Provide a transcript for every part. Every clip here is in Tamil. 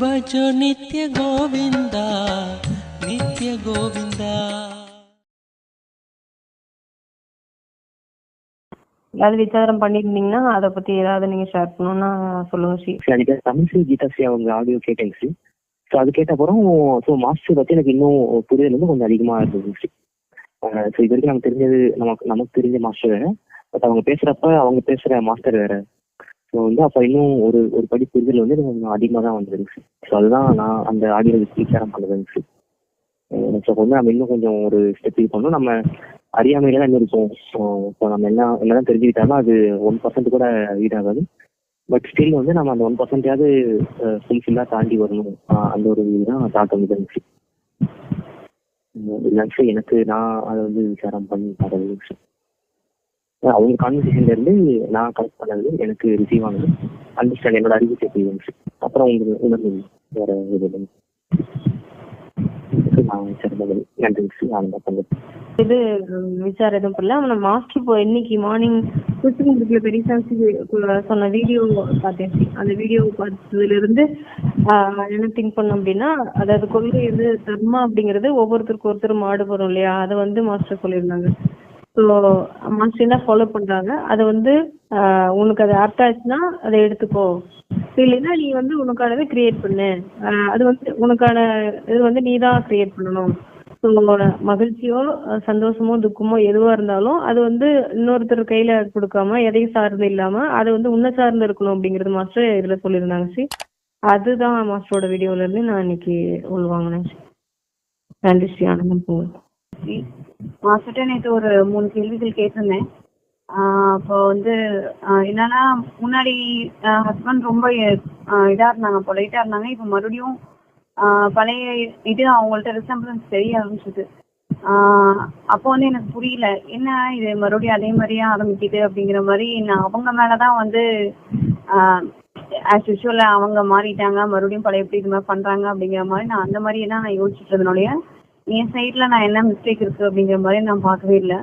भजो नित्य गोविन्दा नित्य गोविन्दा ஏதாவது விசாரம் பண்ணிருந்தீங்கன்னா அதை பத்தி ஏதாவது நீங்க ஷேர் பண்ணணும்னா சொல்லுங்க ஸ்ரீ. அதுக்கு தமிழ் ஸ்ரீ கீதா ஸ்ரீ அவங்க ஆடியோ கேட்டேங்க ஸ்ரீ. ஸோ அது கேட்ட அப்புறம் ஸோ மாஸ்டர் பத்தி எனக்கு இன்னும் புரிதல் வந்து கொஞ்சம் அதிகமா இருந்தது ஸ்ரீ. ஸோ இது வரைக்கும் நமக்கு தெரிஞ்சது நமக்கு நமக்கு தெரிஞ்ச மாஸ்டர் வேற. பட் அவங்க பேசுறப்ப அவங்க பேசுற மாஸ்டர் வேற. ஸோ வந்து அப்போ இன்னும் ஒரு ஒரு படி புரிதல் வந்து எனக்கு கொஞ்சம் அதிகமாக தான் வந்துருந்துச்சு ஸோ அதுதான் நான் அந்த ஆடியோ விசாரம் பண்ணதுங்க ஸோ வந்து நம்ம இன்னும் கொஞ்சம் ஒரு ஸ்டெப் இது பண்ணோம் நம்ம அறியாமையில தான் இன்னும் இருக்கோம். இப்போ நம்ம என்ன என்னதான் தெரிஞ்சுக்கிட்டாலும் அது ஒன் பர்சன்ட் கூட ஈடாகாது பட் ஸ்டில் வந்து நம்ம அந்த ஒன் பர்சன்டாவது ஃபுல்ஃபில்லாக தாண்டி வரணும். அந்த ஒரு இதுதான் தாக்க வந்து இருந்துச்சு எனக்கு நான் அதை வந்து விசாரம் பண்ணி பார்த்தது அவங்க கான்வர்சேஷன்ல இருந்து நான் கலெக்ட் பண்ணது எனக்கு ரிசீவ் ஆனது. அண்டர்ஸ்டாண்ட் என்னோட அறிவு சேர்த்து அப்புறம் உங்களுக்கு உணர்வு. வேற இது நன்றி. இது விசாரம் எதுவும் பண்ணல. ஆனா மாஸ்டர் இப்போ இன்னைக்கு மார்னிங் குச்சிமுடிக்கல பெரியசாமி சொன்ன வீடியோ பார்த்தேன் அந்த வீடியோ பார்த்ததுல இருந்து ஆஹ், என்ன திங்க் பண்ணோம் அப்படின்னா அதாவது கொள்கை இது தர்மா அப்படிங்கிறது ஒவ்வொருத்தருக்கு ஒருத்தர் மாடுபடும் இல்லையா? அதை வந்து மாஸ்டர் சொல்லியிருந்தாங்க. ஸோ மாஸ்டர் ஃபாலோ பண்றாங்க. அதை வந்து ஆஹ், உனக்கு அது ஆப்ட் ஆச்சுன்னா அதை எடுத்துக்கோ. இல்லைன்னா நீ வந்து உனக்கானதை கிரியேட் பண்ணு. ஆஹ், அது வந்து உனக்கான இது வந்து நீ தான் கிரியேட் பண்ணணும். ஸோ உங்களோட மகிழ்ச்சியோ சந்தோஷமோ துக்கமோ எதுவா இருந்தாலும் அது வந்து இன்னொருத்தர் கையில கொடுக்காம எதையும் சார்ந்து இல்லாம அது வந்து உன்னை சார்ந்து இருக்கணும் அப்படிங்கறது மாஸ்டர் இதுல சொல்லியிருந்தாங்க சி. அதுதான் மாஸ்டரோட வீடியோல இருந்து நான் இன்னைக்கு உள்வாங்கினேன் ஸ்ரீ. நன்றி ஸ்ரீ ஆனந்தம் போகுது மாஸ்டர்கிட்ட நேற்று ஒரு மூணு கேள்விகள் கேட்டிருந்தேன். ஆஹ் அப்போ வந்து ஆஹ் என்னன்னா முன்னாடி ஹஸ்பண்ட் ரொம்ப இதா இருந்தாங்க பொலைட்டா இருந்தாங்க. இப்போ மறுபடியும் ஆஹ் பழைய இது அவங்கள்ட்ட ரிசம்பிளன்ஸ் தெரிய ஆரம்பிச்சது. ஆஹ் அப்போ வந்து எனக்கு புரியல என்ன இது மறுபடியும் அதே மாதிரியே ஆரம்பிக்குது அப்படிங்கிற மாதிரி நான் அவங்க மேலதான் வந்து ஆஸ் யூஷுவல் அவங்க மாறிட்டாங்க மறுபடியும் பழைய எப்படி இது மாதிரி பண்றாங்க அப்படிங்கிற மாதிரி நான் அந்த மாதிரியே தான் நான் யோசிச்சுட்டு இருந்தனோடைய என் சைட்ல நான் என்ன மிஸ்டேக் இருக்கு அப்படிங்கிற மாதிரி நான் பார்க்கவே இல்லை.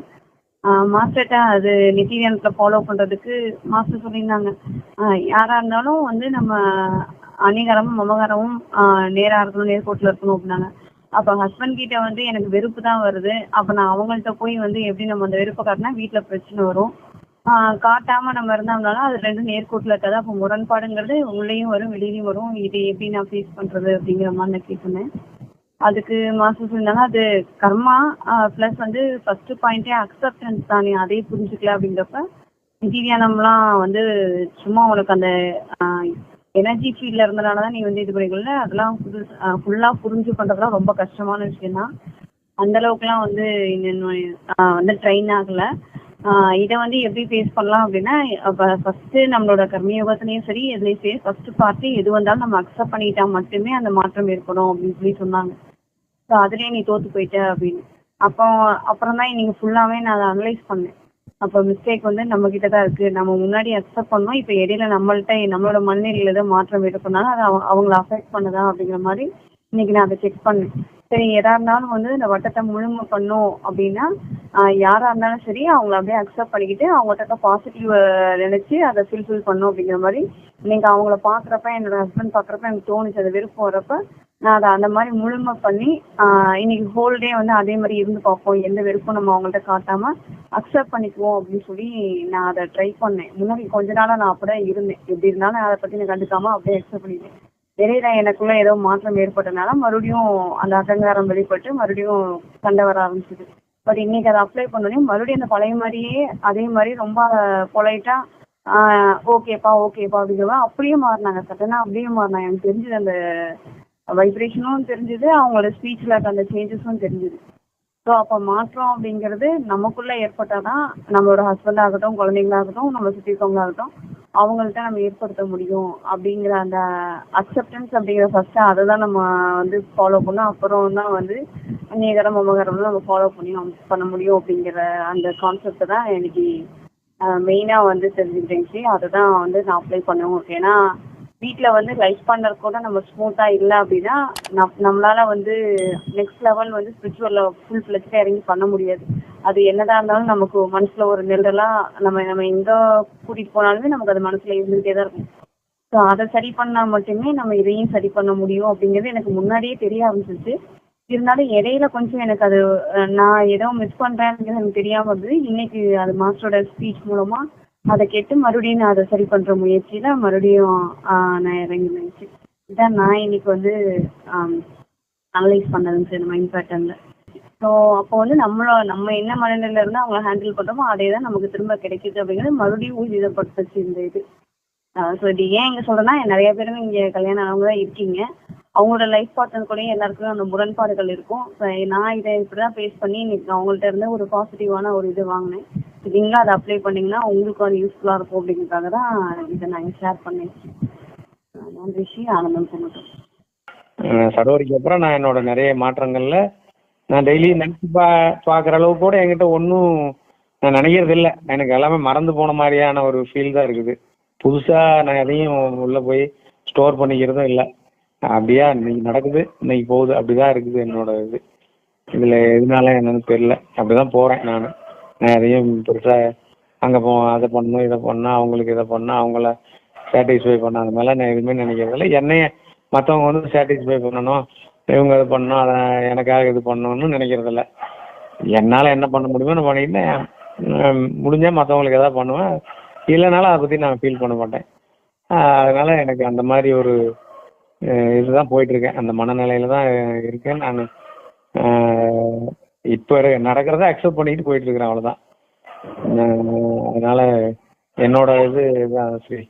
மாஸ்டர்கிட்ட அது நெட்டிரியன்ஸ்ல ஃபாலோ பண்றதுக்கு மாஸ்டர் சொல்லியிருந்தாங்க. ஆஹ் யாரா இருந்தாலும் வந்து நம்ம அணிகரமும் மமகாரமும் ஆஹ் நேரா இருக்கணும் நேர்கோட்டில் இருக்கணும் அப்படின்னாங்க. அப்போ ஹஸ்பண்ட் கிட்ட வந்து எனக்கு வெறுப்பு தான் வருது. அப்போ நான் அவங்கள்ட்ட போய் வந்து எப்படி நம்ம அந்த வெறுப்பை காட்டினா வீட்டில் பிரச்சனை வரும். ஆஹ் காட்டாம நம்ம இருந்தோம்னாலும் அது ரெண்டும் நேர்கோட்டில் இருக்காது. அப்போ முரண்பாடுங்கிறது உள்ளேயும் வரும் வெளியிலையும் வரும். இது எப்படி நான் ஃபேஸ் பண்றது அப்படிங்கிற மாதிரி நான் கேட்டுனேன் அதுக்கு மாஸ்டர் சொல்லியிருந்தாங்க அது கர்மா பிளஸ் வந்து ஃபர்ஸ்ட் பாயிண்டே அக்செப்டன்ஸ் தான் நீ அதே புரிஞ்சுக்கல அப்படிங்கிறப்ப நிதித்தியானம்லாம் வந்து சும்மா உனக்கு அந்த எனர்ஜி ஃபீல்ட்ல இருந்தனால தான் நீ வந்து இது பண்ணிக்கல அதெல்லாம் புது ஃபுல்லா புரிஞ்சு பண்றதுலாம் ரொம்ப கஷ்டமான விஷயம் தான் அந்த அளவுக்குலாம் வந்து இன்னும் ஆஹ் வந்து ட்ரெயின் ஆகல. ஆஹ் இதை வந்து எப்படி ஃபேஸ் பண்ணலாம் அப்படின்னா ஃபர்ஸ்ட் நம்மளோட கர்மயோகத்திலையும் சரி எதுலையும் சரி ஃபர்ஸ்ட் பார்த்து எது வந்தாலும் நம்ம அக்செப்ட் பண்ணிட்டா மட்டுமே அந்த மாற்றம் ஏற்படும் அப்படின்னு சொல்லி சொன்னாங்க. ஸோ அதுலேயே நீ தோத்து போயிட்ட அப்படின்னு. அப்போ அப்புறம் தான் இன்னைக்கு ஃபுல்லாவே நான் அதை அனலைஸ் பண்ணேன். அப்போ மிஸ்டேக் வந்து நம்ம கிட்ட தான் இருக்கு. நம்ம முன்னாடி அக்செப்ட் பண்ணோம். இப்போ இடையில நம்மள்ட்ட நம்மளோட மண்ணில் ஏதோ மாற்றம் ஏற்படுனாலும் அது அவங்கள அஃபெக்ட் பண்ணுதா அப்படிங்கிற மாதிரி இன்னைக்கு நான் அதை செக் பண்ணேன். சரி எதா இருந்தாலும் வந்து இந்த வட்டத்தை முழுமை பண்ணும் அப்படின்னா யாரா இருந்தாலும் சரி அவங்கள அப்படியே அக்செப்ட் பண்ணிக்கிட்டு அவங்ககிட்ட பாசிட்டிவ் நினைச்சு அதை ஃபில்ஃபில் பண்ணும் அப்படிங்கிற மாதிரி. இன்னைக்கு அவங்கள பாக்குறப்ப என்னோட ஹஸ்பண்ட் பாக்குறப்ப எனக்கு தோணுச்சு அது விருப்பம் வரப்ப நான் அதை அந்த மாதிரி முழுமை பண்ணி இன்னைக்கு ஹோல் டே வந்து அதே மாதிரி இருந்து பார்ப்போம். எந்த வெறுப்பும் நம்ம அவங்கள்ட்ட காட்டாம அக்செப்ட் பண்ணிக்குவோம் அப்படின்னு சொல்லி நான் அதை ட்ரை பண்ணேன். முன்னாடி கொஞ்ச நாளா நான் அப்படியே இருந்தேன். எப்படி இருந்தாலும் அதை பத்தி நான் கண்டுக்காம அப்படியே அக்செப்ட் பண்ணிட்டேன். இடையில எனக்குள்ள ஏதோ மாற்றம் ஏற்பட்டனால மறுபடியும் அந்த அகங்காரம் வெளிப்பட்டு மறுபடியும் சண்டை வர ஆரம்பிச்சது. பட் இன்னைக்கு அதை அப்ளை பண்ணோடனே மறுபடியும் அந்த பழைய மாதிரியே அதே மாதிரி ரொம்ப பொலைட்டா ஓகேப்பா ஓகேப்பா அப்படிங்கிற அப்படியே மாறினாங்க. சட்டனா அப்படியே மாறினாங்க. எனக்கு தெரிஞ்சது அந்த வைப்ரேஷனும் தெரிஞ்சது அவங்களோட ஸ்பீச்ல அந்த சேஞ்சஸும் தெரிஞ்சது. ஸோ அப்போ மாற்றம் அப்படிங்கிறது நமக்குள்ள ஏற்பட்டாதான் நம்மளோட ஹஸ்பண்ட் ஆகட்டும் குழந்தைங்களாகட்டும் நம்ம சுற்றி இருக்கவங்களாகட்டும் அவங்கள்ட்ட நம்ம ஏற்படுத்த முடியும் அப்படிங்கிற அந்த அக்செப்டன்ஸ் அப்படிங்கிற ஃபர்ஸ்ட் அதை தான் நம்ம வந்து ஃபாலோ பண்ணோம் அப்புறம் தான் வந்து அந்நியகரம் மமகரம் நம்ம ஃபாலோ பண்ணி பண்ண முடியும் அப்படிங்கிற அந்த கான்செப்டை தான் எனக்கு மெயினாக வந்து தெரிஞ்சுக்கிட்டேங்க அதை தான் வந்து நான் அப்ளை பண்ணுவோம் ஏன்னா வீட்டில் வந்து லைஃப் பண்ணுறது கூட நம்ம ஸ்மூத்தாக இல்லை அப்படின்னா நம் நம்மளால வந்து நெக்ஸ்ட் லெவல் வந்து ஸ்பிரிச்சுவலில் ஃபுல் ஃப்ளெஜ்டாக இறங்கி பண்ண முடியாது. அது என்னதான் இருந்தாலும் நமக்கு மனசுல ஒரு நெல்லெல்லாம் நம்ம நம்ம எங்க கூட்டிட்டு போனாலுமே நமக்கு அது மனசுல இருந்துகிட்டே தான் இருக்கும். ஸோ அதை சரி பண்ணா மட்டுமே நம்ம இதையும் சரி பண்ண முடியும் அப்படிங்கிறது எனக்கு முன்னாடியே தெரிய ஆரம்பிச்சிச்சு இருந்தாலும் இடையில கொஞ்சம் எனக்கு அது நான் ஏதோ மிஸ் பண்றேன்னு எனக்கு தெரியாம இருந்தது. இன்னைக்கு அது மாஸ்டரோட ஸ்பீச் மூலமா அதை கேட்டு மறுபடியும் நான் அதை சரி பண்ற முயற்சியில மறுபடியும் ஆஹ், நான் நினைச்சு இதான் நான் இன்னைக்கு வந்து அனலைஸ் பண்ணதுங்க சார் மைண்ட் பேட்டர்ன்ல ஸோ அப்போ வந்து நம்மளோ நம்ம என்ன மனநிலையில இருந்து அவங்க ஹேண்டில் பண்றோமோ அதே தான் நமக்கு திரும்ப கிடைக்குது அப்படிங்கிறது மறுபடியும் ஊர்ஜிதப்படுத்துச்சு இந்த இது. ஸோ இது ஏன் இங்க சொல்றேன்னா நிறைய பேரும் இங்க கல்யாணம் ஆனவங்க தான் இருக்கீங்க. அவங்களோட லைஃப் பார்ட்னர் கூட எல்லாருக்குமே அந்த முரண்பாடுகள் இருக்கும். நான் இதை இப்படிதான் ஃபேஸ் பண்ணி இன்னைக்கு அவங்கள்ட்ட இருந்து ஒரு பாசிட்டிவான ஒரு இது வாங்கினேன். நீங்களும் அதை அப்ளை பண்ணீங்கன்னா உங்களுக்கு அது யூஸ்ஃபுல்லா இருக்கும் அப்படிங்கிறதுக்காக தான் இதை நான் ஷேர் பண்ணேன். நன்றி ஆனந்தம் சொன்னது சடோரிக்கு அப்புறம் நான் என்னோட நிறைய மாற்றங்கள்ல நான் டெய்லி நினைச்சு பா பார்க்குற அளவு கூட என்கிட்ட ஒன்றும் நான் நினைக்கிறது இல்லை எனக்கு எல்லாமே மறந்து போன மாதிரியான ஒரு ஃபீல் தான் இருக்குது. புதுசா நான் எதையும் உள்ள போய் ஸ்டோர் பண்ணிக்கிறதும் இல்லை. அப்படியா இன்னைக்கு நடக்குது இன்னைக்கு போகுது அப்படிதான் இருக்குது என்னோட இது. இதுல எதனால என்னன்னு தெரியல. அப்படிதான் போறேன் நான். நான் எதையும் பெருசா அங்க போ அதை பண்ணணும் இதை பண்ணா அவங்களுக்கு இதை பண்ணா அவங்கள சாட்டிஸ்ஃபை பண்ண அந்த மாதிரிலாம் நான் எதுவுமே நினைக்கிறது இல்லை என்னைய மற்றவங்க வந்து சாட்டிஸ்ஃபை பண்ணணும். இவங்க இது பண்ணும் அதை எனக்காக இது பண்ணணும்னு நினைக்கிறது இல்லை என்னால் என்ன பண்ண முடியுமோ நான் பண்ணிக்கிட்டேன். முடிஞ்சால் மற்றவங்களுக்கு எதாவது பண்ணுவேன். இல்லைனாலும் அதை பற்றி நான் ஃபீல் பண்ண மாட்டேன். அதனால் எனக்கு அந்த மாதிரி ஒரு இதுதான் போயிட்டுருக்கேன். அந்த மனநிலையில தான் இருக்கேன் நான். இப்போ நடக்கிறத அக்செப்ட் பண்ணிட்டு போயிட்டு இருக்கிறேன் அவ்வளோதான் ஆஹ் அதனால என்னோட இது இதுதான் சரி.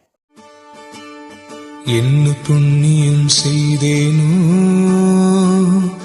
என்ன புண்ணியம் செய்தேனோ? منه